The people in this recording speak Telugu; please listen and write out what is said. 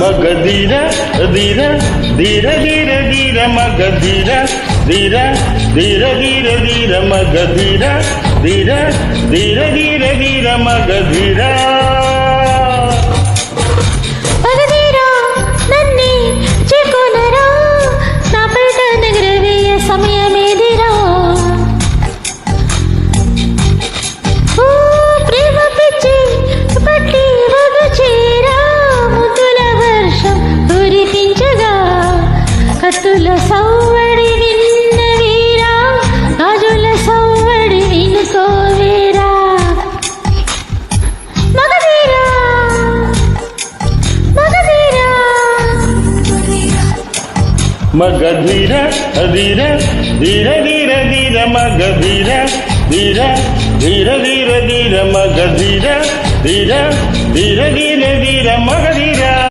మగ ధీర ధీర ధీర ధీర ధీర మగ ధీర ధీర ధీర ధీర ధీర మగ ధీర ధీర ధీర ధీర ధీర మగధీర పగదీరా மகதிர அதிர தீர தீர தீர மகதிர தீர தீர தீர தீர மகதிர தீர தீர தீர தீர மகதிர